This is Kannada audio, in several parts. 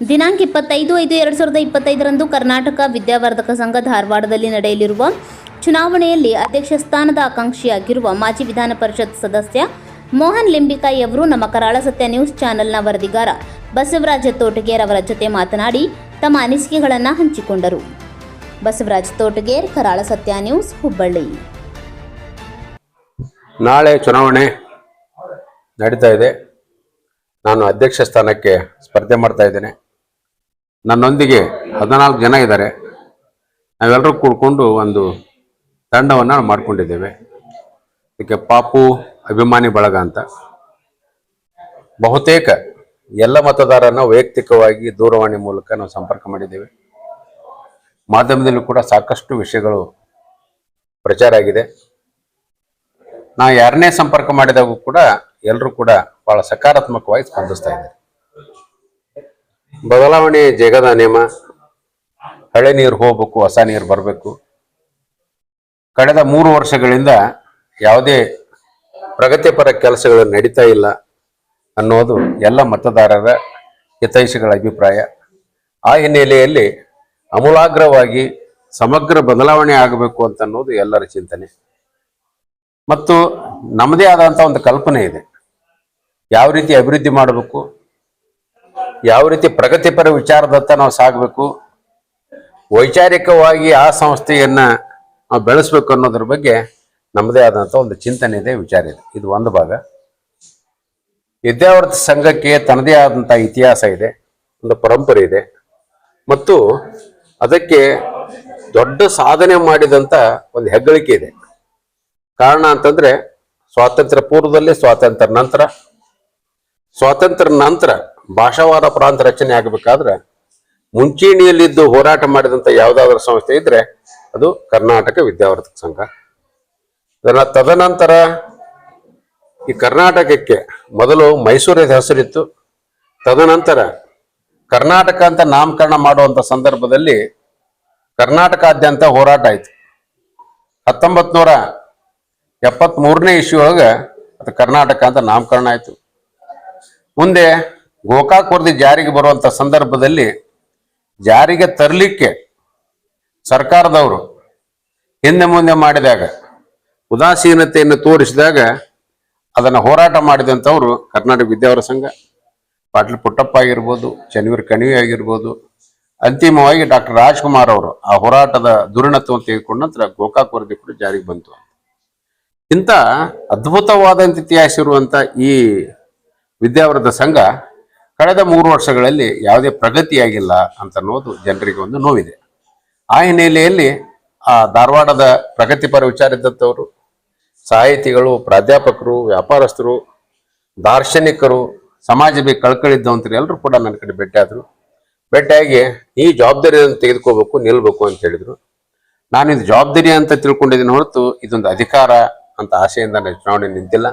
ದಿನಾಂಕ ಇಪ್ಪತ್ತೈದು ಐದು ಎರಡು ಸಾವಿರದ ಇಪ್ಪತ್ತೈದರಂದು ಕರ್ನಾಟಕ ವಿದ್ಯಾವರ್ಧಕ ಸಂಘ ಧಾರವಾಡದಲ್ಲಿ ನಡೆಯಲಿರುವ ಚುನಾವಣೆಯಲ್ಲಿ ಅಧ್ಯಕ್ಷ ಸ್ಥಾನದ ಆಕಾಂಕ್ಷಿಯಾಗಿರುವ ಮಾಜಿ ವಿಧಾನ ಪರಿಷತ್ ಸದಸ್ಯ ಮೋಹನ್ ಲಿಂಬಿಕಾಯಿ ಅವರು ನಮ್ಮ ಕರಾಳ ಸತ್ಯ ನ್ಯೂಸ್ ಚಾನೆಲ್ನ ವರದಿಗಾರ. ಬಸವರಾಜ ತೋಟಗೇರ್ ಅವರ ಜೊತೆ ಮಾತನಾಡಿ ತಮ್ಮ ಅನಿಸಿಕೆಗಳನ್ನು ಹಂಚಿಕೊಂಡರು. ಬಸವರಾಜ ತೋಟಗೇರ್ ಕರಾಳ ಸತ್ಯ ನ್ಯೂಸ್, ಹುಬ್ಬಳ್ಳಿ. ನಾಳೆ ಚುನಾವಣೆ ನಡೀತಾ ಇದೆ. ನಾನು ಅಧ್ಯಕ್ಷ ಸ್ಥಾನಕ್ಕೆ ಸ್ಪರ್ಧೆ ಮಾಡ್ತಾ ಇದ್ದೇನೆ. ನನ್ನೊಂದಿಗೆ ಹದಿನಾಲ್ಕು ಜನ ಇದ್ದಾರೆ. ನಾವೆಲ್ಲರೂ ಕೂಡ್ಕೊಂಡು ಒಂದು ತಂಡವನ್ನು ಮಾಡಿಕೊಂಡಿದ್ದೇವೆ. ಇದಕ್ಕೆ ಪಾಪು, ಅಭಿಮಾನಿ ಬಳಗ ಅಂತ. ಬಹುತೇಕ ಎಲ್ಲ ಮತದಾರರನ್ನು ವೈಯಕ್ತಿಕವಾಗಿ ದೂರವಾಣಿ ಮೂಲಕ ನಾವು ಸಂಪರ್ಕ ಮಾಡಿದ್ದೇವೆ. ಮಾಧ್ಯಮದಲ್ಲೂ ಕೂಡ ಸಾಕಷ್ಟು ವಿಷಯಗಳು ಪ್ರಚಾರ ಆಗಿದೆ. ನಾ ಯಾರನ್ನೇ ಸಂಪರ್ಕ ಮಾಡಿದಾಗೂ ಕೂಡ ಎಲ್ಲರೂ ಕೂಡ ಬಹಳ ಸಕಾರಾತ್ಮಕವಾಗಿ ಸ್ಪಂದಿಸ್ತಾ ಇದ್ದಾರೆ. ಬದಲಾವಣೆ ಜಗದ ನಿಯಮ ಹಳೆ ನೀರು ಹೋಗ್ಬೇಕು, ಹೊಸ ನೀರು ಬರಬೇಕು. ಕಳೆದ ಮೂರು ವರ್ಷಗಳಿಂದ ಯಾವುದೇ ಪ್ರಗತಿಪರ ಕೆಲಸಗಳು ನಡೀತಾ ಇಲ್ಲ ಅನ್ನೋದು ಎಲ್ಲ ಮತದಾರರ ಹಿತೈಷಿಗಳ ಅಭಿಪ್ರಾಯ. ಆ ಹಿನ್ನೆಲೆಯಲ್ಲಿ ಅಮೂಲಾಗ್ರವಾಗಿ ಸಮಗ್ರ ಬದಲಾವಣೆ ಆಗಬೇಕು ಅಂತ ಅನ್ನೋದು ಎಲ್ಲರ ಚಿಂತನೆ. ಮತ್ತು ನಮ್ಮದೇ ಆದಂಥ ಒಂದು ಕಲ್ಪನೆ ಇದೆ. ಯಾವ ರೀತಿ ಅಭಿವೃದ್ಧಿ ಮಾಡಬೇಕು ಯಾವ ರೀತಿ ಪ್ರಗತಿಪರ ವಿಚಾರದತ್ತ ನಾವು ಸಾಗಬೇಕು, ವೈಚಾರಿಕವಾಗಿ ಆ ಸಂಸ್ಥೆಯನ್ನು ನಾವು ಬೆಳೆಸ್ಬೇಕು ಅನ್ನೋದ್ರ ಬಗ್ಗೆ ನಮ್ಮದೇ ಆದಂಥ ಒಂದು ಚಿಂತನೆ ಇದೆ, ವಿಚಾರ ಇದೆ. ಇದು ಒಂದು ಭಾಗ. ವಿದ್ಯಾವರ್ತ ಸಂಘಕ್ಕೆ ತನ್ನದೇ ಆದಂಥ ಇತಿಹಾಸ ಇದೆ, ಒಂದು ಪರಂಪರೆ ಇದೆ. ಮತ್ತು ಅದಕ್ಕೆ ದೊಡ್ಡ ಸಾಧನೆ ಮಾಡಿದಂಥ ಒಂದು ಹೆಗ್ಗಳಿಕೆ ಇದೆ. ಕಾರಣ ಅಂತಂದರೆ, ಸ್ವಾತಂತ್ರ್ಯ ಪೂರ್ವದಲ್ಲಿ ಸ್ವಾತಂತ್ರ್ಯ ನಂತರ ಸ್ವಾತಂತ್ರ್ಯ ನಂತರ ಭಾಷಾವಾರ ಪ್ರಾಂತ ರಚನೆ ಆಗಬೇಕಾದ್ರೆ ಮುಂಚೂಣಿಯಲ್ಲಿದ್ದು ಹೋರಾಟ ಮಾಡಿದಂಥ ಯಾವುದಾದ್ರೂ ಸಂಸ್ಥೆ ಇದ್ರೆ ಅದು ಕರ್ನಾಟಕ ವಿದ್ಯಾವರ್ಧಕ ಸಂಘ. ತದನಂತರ ಈ ಕರ್ನಾಟಕಕ್ಕೆ ಮೊದಲು ಮೈಸೂರಿನ ಹೆಸರಿತ್ತು. ತದನಂತರ ಕರ್ನಾಟಕ ಅಂತ ನಾಮಕರಣ ಮಾಡುವಂತ ಸಂದರ್ಭದಲ್ಲಿ ಕರ್ನಾಟಕಾದ್ಯಂತ ಹೋರಾಟ ಆಯ್ತು. ಹತ್ತೊಂಬತ್ ನೂರ ಎಪ್ಪತ್ತ್ ಮೂರನೇ ಇಶ್ಯೂ ಒಳಗೆ ಅದು ಕರ್ನಾಟಕ ಅಂತ ನಾಮಕರಣ ಆಯ್ತು. ಮುಂದೆ ಗೋಕಾಕ್ ವರದಿ ಜಾರಿಗೆ ಬರುವಂತ ಸಂದರ್ಭದಲ್ಲಿ ಜಾರಿಗೆ ತರಲಿಕ್ಕೆ ಸರ್ಕಾರದವರು ಹಿಂದೆ ಮುಂದೆ ಮಾಡಿದಾಗ ಉದಾಸೀನತೆಯನ್ನು ತೋರಿಸಿದಾಗ ಅದನ್ನು ಹೋರಾಟ ಮಾಡಿದಂಥವರು ಕರ್ನಾಟಕ ವಿದ್ಯಾವರ ಸಂಘ, ಪಾಟೀಲ್ ಪುಟ್ಟಪ್ಪ ಆಗಿರ್ಬೋದು, ಚನ್ನವೀರ್ ಕಣಿವೆ ಆಗಿರ್ಬೋದು, ಅಂತಿಮವಾಗಿ ಡಾಕ್ಟರ್ ರಾಜ್ಕುಮಾರ್ ಅವರು ಆ ಹೋರಾಟದ ದುರ್ಣತ್ವವನ್ನು ತೆಗೆದುಕೊಂಡ ನಂತರ ಗೋಕಾಕ್ ವರದಿ ಕೂಡ ಜಾರಿಗೆ ಬಂತು. ಇಂಥ ಅದ್ಭುತವಾದಂಥ ಇತಿಹಾಸ ಇರುವಂಥ ಈ ವಿದ್ಯಾವರ್ಧ ಸಂಘ ಕಳೆದ ಮೂರು ವರ್ಷಗಳಲ್ಲಿ ಯಾವುದೇ ಪ್ರಗತಿಯಾಗಿಲ್ಲ ಅಂತ ಅನ್ನೋದು ಜನರಿಗೆ ಒಂದು ನೋವಿದೆ. ಆ ಹಿನ್ನೆಲೆಯಲ್ಲಿ ಆ ಧಾರವಾಡದ ಪ್ರಗತಿಪರ ವಿಚಾರ ಇದ್ದಂಥವರು ಸಾಹಿತಿಗಳು, ಪ್ರಾಧ್ಯಾಪಕರು, ವ್ಯಾಪಾರಸ್ಥರು, ದಾರ್ಶನಿಕರು ಸಮಾಜ ಬೇಕು ಕಳ್ಕಳಿದ್ದವಂತರು ಎಲ್ಲರೂ ಕೂಡ ನನ್ನ ಕಡೆ ಭೇಟಿಯಾದರು ಭೇಟಿಯಾಗಿ ಈ ಜವಾಬ್ದಾರಿಯನ್ನು ತೆಗೆದುಕೋಬೇಕು, ನಿಲ್ಬೇಕು ಅಂತ ಹೇಳಿದರು. ನಾನು ಇದು ಜವಾಬ್ದಾರಿ ಅಂತ ತಿಳ್ಕೊಂಡಿದ್ದೀನಿ ಹೊರತು ಇದೊಂದು ಅಧಿಕಾರ ಅಂತ ಆಸೆಯಿಂದ ನಾನು ಚುನಾವಣೆ ನಿಂತಿಲ್ಲ.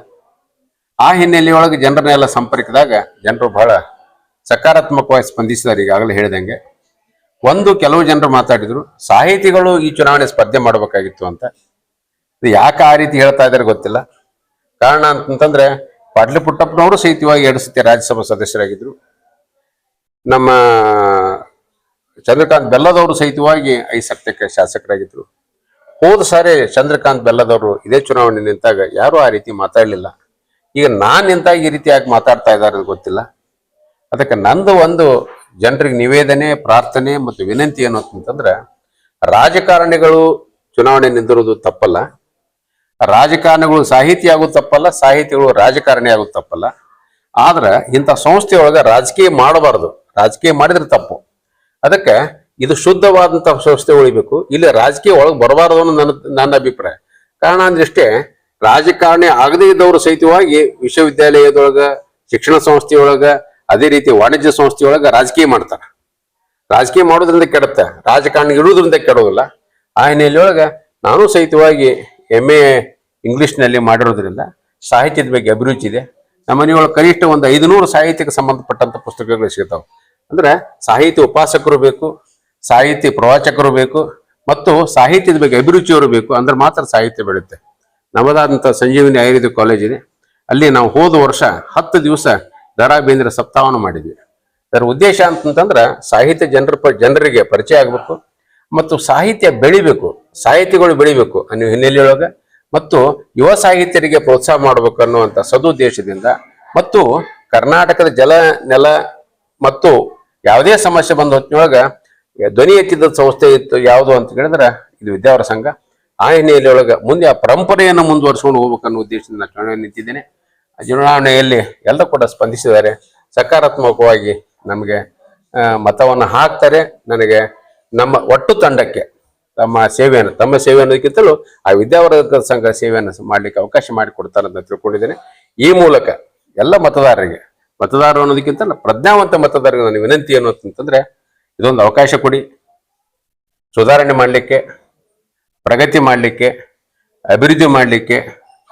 ಆ ಹಿನ್ನೆಲೆಯೊಳಗೆ ಜನರನ್ನೆಲ್ಲ ಸಂಪರ್ಕದಾಗ ಜನರು ಬಹಳ ಸಕಾರಾತ್ಮಕವಾಗಿ ಸ್ಪಂದಿಸಿದ್ದಾರೆ ಈಗಾಗಲೇ ಹೇಳಿದಂಗೆ. ಒಂದು ಕೆಲವು ಜನರು ಮಾತಾಡಿದ್ರು, ಸಾಹಿತಿಗಳು ಈ ಚುನಾವಣೆ ಸ್ಪರ್ಧೆ ಮಾಡಬೇಕಾಗಿತ್ತು ಅಂತ. ಯಾಕೆ ಆ ರೀತಿ ಹೇಳ್ತಾ ಇದ್ದಾರೆ ಗೊತ್ತಿಲ್ಲ. ಕಾರಣ ಅಂತಂದ್ರೆ ಪಾಟ್ಲಿ ಪುಟ್ಟಪ್ಪನವರು ಸಹಿತವಾಗಿ ಎರಡು ಸತಿ ರಾಜ್ಯಸಭಾ ಸದಸ್ಯರಾಗಿದ್ರು. ನಮ್ಮ ಚಂದ್ರಕಾಂತ್ ಬೆಲ್ಲದವರು ಸಹಿತವಾಗಿ ಐದು ಸತ್ಯಕ್ಕೆ ಶಾಸಕರಾಗಿದ್ರು. ಹೋದ ಸಾರಿ ಚಂದ್ರಕಾಂತ್ ಬೆಲ್ಲದವರು ಇದೇ ಚುನಾವಣೆ ನಿಂತಾಗ ಯಾರೂ ಆ ರೀತಿ ಮಾತಾಡಲಿಲ್ಲ. ಈಗ ನಾನು ನಿಂತಾಗ ಈ ರೀತಿ ಯಾಕೆ ಮಾತಾಡ್ತಾ ಇದ್ದಾರೆ ಗೊತ್ತಿಲ್ಲ. ಅದಕ್ಕೆ ನಂದು ಒಂದು ಜನರಿಗೆ ನಿವೇದನೆ, ಪ್ರಾರ್ಥನೆ ಮತ್ತು ವಿನಂತಿ ಏನು ಅಂತಂದ್ರೆ ರಾಜಕಾರಣಿಗಳು ಚುನಾವಣೆ ನಿಂದಿರೋದು ತಪ್ಪಲ್ಲ. ರಾಜಕಾರಣಿಗಳು ಸಾಹಿತಿ ಆಗೋದು ತಪ್ಪಲ್ಲ, ಸಾಹಿತಿಗಳು ರಾಜಕಾರಣಿ ಆಗೋದು ತಪ್ಪಲ್ಲ. ಆದ್ರೆ ಇಂಥ ಸಂಸ್ಥೆಯೊಳಗೆ ರಾಜಕೀಯ ಮಾಡಬಾರದು. ರಾಜಕೀಯ ಮಾಡಿದ್ರೆ ತಪ್ಪು. ಅದಕ್ಕೆ ಇದು ಶುದ್ಧವಾದಂಥ ಸಂಸ್ಥೆ ಉಳಿಬೇಕು. ಇಲ್ಲಿ ರಾಜಕೀಯ ಒಳಗೆ ಬರಬಾರದು ಅನ್ನೋ ನನ್ನ ನನ್ನ ಅಭಿಪ್ರಾಯ. ಕಾರಣ ಅಂದ್ರೆ ಇಷ್ಟೇ, ರಾಜಕಾರಣಿ ಆಗದೇ ಇದ್ದವರು ಸಹಿತವಾಗಿ ವಿಶ್ವವಿದ್ಯಾಲಯದೊಳಗ, ಶಿಕ್ಷಣ ಸಂಸ್ಥೆಯೊಳಗ ಅದೇ ರೀತಿ ವಾಣಿಜ್ಯ ಸಂಸ್ಥೆಯೊಳಗ ರಾಜಕೀಯ ಮಾಡ್ತಾರೆ. ರಾಜಕೀಯ ಮಾಡೋದ್ರಿಂದ ಕೆಡುತ್ತೆ. ರಾಜಕಾರಣಿ ಇರುವುದರಿಂದ ಕೆಡೋದಿಲ್ಲ. ಆ ಹಿನ್ನೆಲೆಯೊಳಗ ನಾನು ಸಹಿತವಾಗಿ ಎಂ ಎ ಇಂಗ್ಲಿಷ್ನಲ್ಲಿ ಮಾಡಿರೋದ್ರಿಂದ ಸಾಹಿತ್ಯದ ಬಗ್ಗೆ ಅಭಿರುಚಿ ಇದೆ. ನಮ್ಮ ಮನೆಯೊಳಗೆ ಕನಿಷ್ಠ ಒಂದು ಐದುನೂರು ಸಾಹಿತ್ಯಕ್ಕೆ ಸಂಬಂಧಪಟ್ಟಂತ ಪುಸ್ತಕಗಳು ಸಿಗ್ತಾವೆ. ಅಂದ್ರೆ ಸಾಹಿತ್ಯ ಉಪಾಸಕರು ಬೇಕು, ಸಾಹಿತ್ಯ ಪ್ರವಾಚಕರು ಬೇಕು, ಮತ್ತು ಸಾಹಿತ್ಯದ ಬಗ್ಗೆ ಅಭಿರುಚಿಯವರು ಬೇಕು. ಅಂದ್ರೆ ಮಾತ್ರ ಸಾಹಿತ್ಯ ಬೆಳೆಯುತ್ತೆ. ನಮ್ಮದಾದಂಥ ಸಂಜೀವಿನಿ ಆಯುರ್ವೇದಿಕ್ ಕಾಲೇಜ್ ಇದೆ ಅಲ್ಲಿ ನಾವು ಹೋದ ವರ್ಷ ಹತ್ತು ದಿವಸ ದರಾ ಬೇಂದ್ರ ಸಪ್ತಾಹವನ್ನು ಮಾಡಿದ್ವಿ. ಅದರ ಉದ್ದೇಶ ಅಂತಂತಂದ್ರೆ ಸಾಹಿತ್ಯ ಜನರ ಜನರಿಗೆ ಪರಿಚಯ ಆಗಬೇಕು ಮತ್ತು ಸಾಹಿತ್ಯ ಬೆಳಿಬೇಕು, ಸಾಹಿತಿಗಳು ಬೆಳಿಬೇಕು ಅನ್ನೋ ಹಿನ್ನೆಲೆಯೊಳಗೆ ಮತ್ತು ಯುವ ಸಾಹಿತ್ಯರಿಗೆ ಪ್ರೋತ್ಸಾಹ ಮಾಡಬೇಕು ಅನ್ನುವಂಥ ಸದುದ್ದೇಶದಿಂದ ಮತ್ತು ಕರ್ನಾಟಕದ ಜಲ ನೆಲ ಮತ್ತು ಯಾವುದೇ ಸಮಸ್ಯೆ ಬಂದ ಹೊತ್ತಿನೊಳಗೆ ಧ್ವನಿ ಎತ್ತಿದ ಸಂಸ್ಥೆ ಇತ್ತು, ಯಾವುದು ಅಂತ ಹೇಳಿದ್ರೆ ಇದು ವಿದ್ಯಾವರ ಸಂಘ. ಆ ಹಿನ್ನೆಲೆಯೊಳಗೆ ಮುಂದೆ ಆ ಪರಂಪರೆಯನ್ನು ಮುಂದುವರಿಸಿಕೊಂಡು ಹೋಗ್ಬೇಕನ್ನೋ ಉದ್ದೇಶದಿಂದ ನಾನು ನಿಂತಿದ್ದೇನೆ. ಚುನಾವಣೆಯಲ್ಲಿ ಎಲ್ಲರೂ ಕೂಡ ಸ್ಪಂದಿಸಿದ್ದಾರೆ. ಸಕಾರಾತ್ಮಕವಾಗಿ ನಮಗೆ ಮತವನ್ನು ಹಾಕ್ತಾರೆ. ನನಗೆ ನಮ್ಮ ಒಟ್ಟು ತಂಡಕ್ಕೆ ತಮ್ಮ ಸೇವೆಯನ್ನು, ತಮ್ಮ ಸೇವೆ ಅನ್ನೋದಕ್ಕಿಂತಲೂ ಆ ವಿದ್ಯಾವರ್ಧಕ ಸಂಘ ಸೇವೆಯನ್ನು ಮಾಡಲಿಕ್ಕೆ ಅವಕಾಶ ಮಾಡಿಕೊಡ್ತಾರೆ ಅಂತ ತಿಳ್ಕೊಂಡಿದ್ದೇನೆ. ಈ ಮೂಲಕ ಎಲ್ಲ ಮತದಾರರಿಗೆ, ಮತದಾರರು ಅನ್ನೋದಕ್ಕಿಂತ ಪ್ರಜ್ಞಾವಂತ ಮತದಾರರಿಗೆ ನನ್ನ ವಿನಂತಿ ಏನು ಅಂತಂದ್ರೆ ಇದೊಂದು ಅವಕಾಶ ಕೊಡಿ. ಸುಧಾರಣೆ ಮಾಡಲಿಕ್ಕೆ, ಪ್ರಗತಿ ಮಾಡಲಿಕ್ಕೆ, ಅಭಿವೃದ್ಧಿ ಮಾಡಲಿಕ್ಕೆ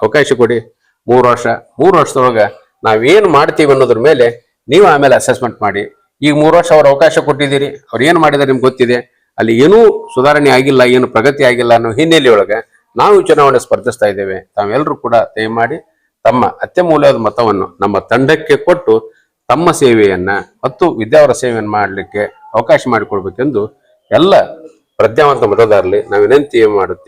ಅವಕಾಶ ಕೊಡಿ. ಮೂರು ವರ್ಷ, ಮೂರು ವರ್ಷದೊಳಗೆ ನಾವೇನು ಮಾಡ್ತೀವಿ ಅನ್ನೋದ್ರ ಮೇಲೆ ನೀವು ಆಮೇಲೆ ಅಸೆಸ್ಮೆಂಟ್ ಮಾಡಿ. ಈಗ ಮೂರು ವರ್ಷ ಅವ್ರ ಅವಕಾಶ ಕೊಟ್ಟಿದ್ದೀರಿ, ಅವ್ರು ಏನು ಮಾಡಿದ್ದಾರೆ ನಿಮ್ಗೆ ಗೊತ್ತಿದೆ. ಅಲ್ಲಿ ಏನೂ ಸುಧಾರಣೆ ಆಗಿಲ್ಲ, ಏನು ಪ್ರಗತಿ ಆಗಿಲ್ಲ ಅನ್ನೋ ಹಿನ್ನೆಲೆಯೊಳಗೆ ನಾವು ಚುನಾವಣೆ ಸ್ಪರ್ಧಿಸ್ತಾ ಇದ್ದೇವೆ. ತಾವೆಲ್ಲರೂ ಕೂಡ ದಯಮಾಡಿ ತಮ್ಮ ಅತ್ಯಮೂಲ್ಯವಾದ ಮತವನ್ನು ನಮ್ಮ ತಂಡಕ್ಕೆ ಕೊಟ್ಟು ತಮ್ಮ ಸೇವೆಯನ್ನ ಮತ್ತು ವಿದ್ಯಾವರ ಸೇವೆಯನ್ನು ಮಾಡಲಿಕ್ಕೆ ಅವಕಾಶ ಮಾಡಿಕೊಡ್ಬೇಕೆಂದು ಎಲ್ಲ ಪ್ರಜ್ಞಾವಂತ ಮತದಾರರಲ್ಲಿ ನಾವು ವಿನಂತಿ ಮಾಡುತ್ತೇವೆ.